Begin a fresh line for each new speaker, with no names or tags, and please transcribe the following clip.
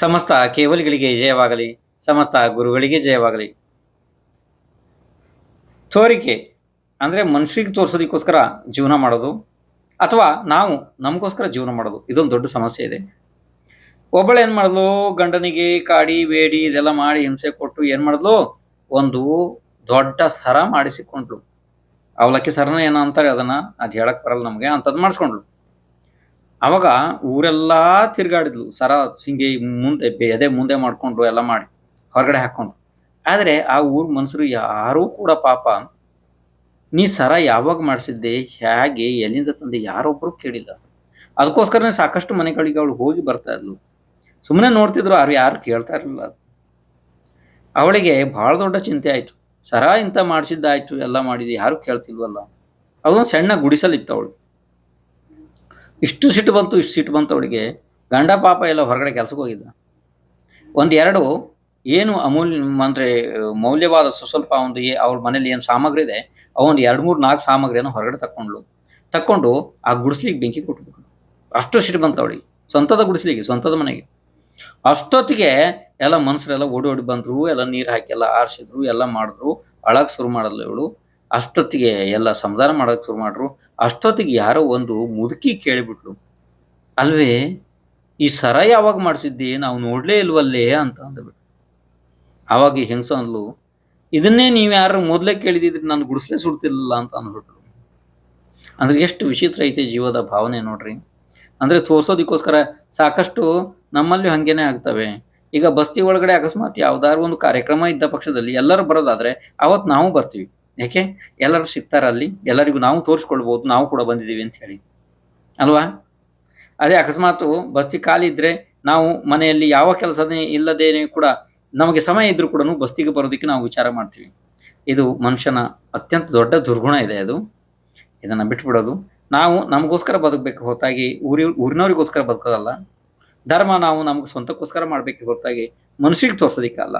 ಸಮಸ್ತ ಕೇವಲಿಗಳಿಗೆ ಜಯವಾಗಲಿ, ಸಮಸ್ತ ಗುರುಗಳಿಗೆ ಜಯವಾಗಲಿ. ತೋರಿಕೆ ಅಂದರೆ ಮನುಷ್ಯರಿಗೆ ತೋರಿಸೋದಕ್ಕೋಸ್ಕರ ಜೀವನ ಮಾಡೋದು, ಅಥವಾ ನಾವು ನಮಗೋಸ್ಕರ ಜೀವನ ಮಾಡೋದು, ಇದೊಂದು ದೊಡ್ಡ ಸಮಸ್ಯೆ ಇದೆ. ಒಬ್ಬಳು ಏನು ಮಾಡಿದ್ಲು? ಗಂಡನಿಗೆ ಕಾಡಿ, ಬೇಡಿ, ಇದೆಲ್ಲ ಮಾಡಿ ಹಿಂಸೆ ಕೊಟ್ಟು ಏನು ಮಾಡಿದ್ಲು? ಒಂದು ದೊಡ್ಡ ಸರ ಮಾಡಿಸಿಕೊಂಡ್ಲು ಅವಲಕ್ಕಿ ಸರನ ಏನೋ ಅಂತಾರೆ ಅದನ್ನ? ಅದು ಹೇಳಕ್ಕೆ ಬರಲ್ಲ ನಮಗೆ ಅಂಥದ್ದು ಮಾಡಿಸ್ಕೊಂಡ್ಲು ಅವಾಗ ಊರೆಲ್ಲ ತಿರುಗಾಡಿದ್ಲು. ಸರ, ಹಿಂಗೆ ಮುಂದೆ ಎದೆ ಮುಂದೆ ಮಾಡಿಕೊಂಡು ಎಲ್ಲ ಮಾಡಿ ಹೊರಗಡೆ ಹಾಕೊಂಡು ಆದರೆ ಆ ಊರ ಮನುಷ್ಯರು ಯಾರೂ ಕೂಡ ಪಾಪ ನೀ ಸರ ಯಾವಾಗ ಮಾಡಿಸಿದ್ದೆ, ಹೇಗೆ, ಎಲ್ಲಿಂದ ತಂದೆ ಯಾರೊಬ್ಬರು ಕೇಳಿಲ್ಲ. ಅದಕ್ಕೋಸ್ಕರನೇ ಸಾಕಷ್ಟು ಮನೆಗಳಿಗೆ ಅವಳು ಹೋಗಿ ಬರ್ತಾ ಇದ್ಲು. ಸುಮ್ಮನೆ ನೋಡ್ತಿದ್ರು ಅವ್ರು ಯಾರು ಕೇಳ್ತಾ ಇರಲಿಲ್ಲ. ಅವಳಿಗೆ ಭಾಳ ದೊಡ್ಡ ಚಿಂತೆ ಆಯಿತು. ಸರ ಇಂಥ ಮಾಡಿಸಿದ್ದಾಯ್ತು, ಎಲ್ಲ ಮಾಡಿದ್ದು ಯಾರು ಕೇಳ್ತಿಲ್ವಲ್ಲ. ಅದೊಂದು ಸಣ್ಣ ಗುಡಿಸಲಿತ್ತು ಅವಳು. ಇಷ್ಟು ಸಿಟ್ಟು ಬಂತು, ಇಷ್ಟು ಸಿಟ್ಟು ಬಂತು ಅವಳಿಗೆ. ಗಂಡ ಪಾಪ ಎಲ್ಲ ಹೊರಗಡೆ ಕೆಲಸಕ್ಕೆ ಹೋಗಿದ್ದ. ಒಂದೆರಡು ಏನು ಅಮೂಲ್ಯ ಅಂದರೆ ಮೌಲ್ಯವಾದ ಸ್ವಸ್ವಲ್ಪ ಒಂದು ಏ ಮನೇಲಿ ಏನು ಸಾಮಗ್ರಿ ಇದೆ ಅವೊಂದು ಎರಡು ಮೂರು ನಾಲ್ಕು ಸಾಮಗ್ರಿಯನ್ನು ಹೊರಗಡೆ ತಕ್ಕೊಂಡ್ಳು. ತಕ್ಕೊಂಡು ಆ ಗುಡಿಸ್ಲಿಕ್ಕೆ ಬೆಂಕಿ ಕೊಟ್ಬಿಟ್ಟು ಅಷ್ಟು ಸಿಟ್ಟು ಬಂತು ಅವಳಿಗೆ. ಸ್ವಂತದ ಗುಡಿಸ್ಲಿಕ್ಕೆ ಸ್ವಂತದ ಮನೆಗೆ. ಅಷ್ಟೊತ್ತಿಗೆ ಎಲ್ಲ ಮನುಷ್ಯರೆಲ್ಲ ಓಡಿ ಓಡಿ ಬಂದ್ರು, ಎಲ್ಲ ನೀರು ಹಾಕಿ ಎಲ್ಲ ಆರಿಸಿದ್ರು, ಎಲ್ಲ ಮಾಡಿದ್ರು. ಅಳಕ್ ಶುರು ಮಾಡಲ್ಲ ಇವಳು. ಅಷ್ಟೊತ್ತಿಗೆ ಎಲ್ಲ ಸಮಾಧಾನ ಮಾಡೋಕೆ ಶುರು ಮಾಡ್ರು. ಅಷ್ಟೊತ್ತಿಗೆ ಯಾರೋ ಒಂದು ಮುದುಕಿ ಕೇಳಿಬಿಟ್ಲು. ಅಲ್ವೇ, ಈ ಸರ ಯಾವಾಗ ಮಾಡಿಸಿದ್ದಿ? ನಾವು ನೋಡಲೇ ಇಲ್ವಲ್ಲೇ ಅಂತ ಅಂದ್ಬಿಟ್ಟು ಆವಾಗ ಈ ಹೆಂಗಸ ಅಂದ್ಲು, ಇದನ್ನೇ ನೀವು ಯಾರು ಮೊದಲೇ ಕೇಳಿದಿದ್ರೆ ನಾನು ಗುಡಿಸ್ಲೇ ಸುಡ್ತಿರ್ಲಿಲ್ಲ ಅಂತ ಅಂದ್ಬಿಟ್ಲು. ಅಂದ್ರೆ ಎಷ್ಟು ವಿಚಿತ್ರ ಐತೆ ಜೀವದ ಭಾವನೆ ನೋಡ್ರಿ. ಅಂದ್ರೆ ತೋರಿಸೋದಕ್ಕೋಸ್ಕರ ಸಾಕಷ್ಟು ನಮ್ಮಲ್ಲಿ ಹಂಗೇನೆ ಆಗ್ತವೆ. ಈಗ ಬಸ್ತಿ ಒಳಗಡೆ ಅಕಸ್ಮಾತ್ ಯಾವ್ದಾದ್ರು ಒಂದು ಕಾರ್ಯಕ್ರಮ ಇದ್ದ ಪಕ್ಷದಲ್ಲಿ ಎಲ್ಲರೂ ಬರೋದಾದ್ರೆ ಅವತ್ತು ನಾವು ಬರ್ತೀವಿ. ಯಾಕೆ ಎಲ್ಲರೂ ಸಿಗ್ತಾರ ಅಲ್ಲಿ. ಎಲ್ಲರಿಗೂ ನಾವು ತೋರಿಸ್ಕೊಳ್ಬೋದು. ನಾವು ಕೂಡ ಬಂದಿದ್ದೀವಿ ಅಂತ ಹೇಳಿ. ಅಲ್ವಾ? ಅದೇ ಅಕಸ್ಮಾತ್ ಬಸ್ತಿ ಖಾಲಿ ಇದ್ರೆ ನಾವು ಮನೆಯಲ್ಲಿ ಯಾವ ಕೆಲಸನೇ ಇಲ್ಲದೇನೆ ಕೂಡ ನಮಗೆ ಸಮಯ ಇದ್ರೂ ಕೂಡ ಬಸ್ತಿಗೆ ಬರೋದಕ್ಕೆ ನಾವು ವಿಚಾರ ಮಾಡ್ತೀವಿ. ಇದು ಮನುಷ್ಯನ ಅತ್ಯಂತ ದೊಡ್ಡ ದುರ್ಗುಣ ಇದೆ ಅದು. ಇದನ್ನ ಬಿಟ್ಬಿಡೋದು. ನಾವು ನಮಗೋಸ್ಕರ ಬದುಕಬೇಕು ಹೊರತಾಗಿ, ಊರಿ, ಊರಿನವ್ರಿಗೋಸ್ಕರ ಬದುಕೋದಲ್ಲ. ಧರ್ಮ ನಾವು ನಮ್ಗೆ ಸ್ವಂತಕ್ಕೋಸ್ಕರ ಮಾಡ್ಬೇಕು ಹೊರತಾಗಿ ಮನುಷ್ಯರಿಗೆ ತೋರ್ಸೋದಿಕ್ಕಲ್ಲ.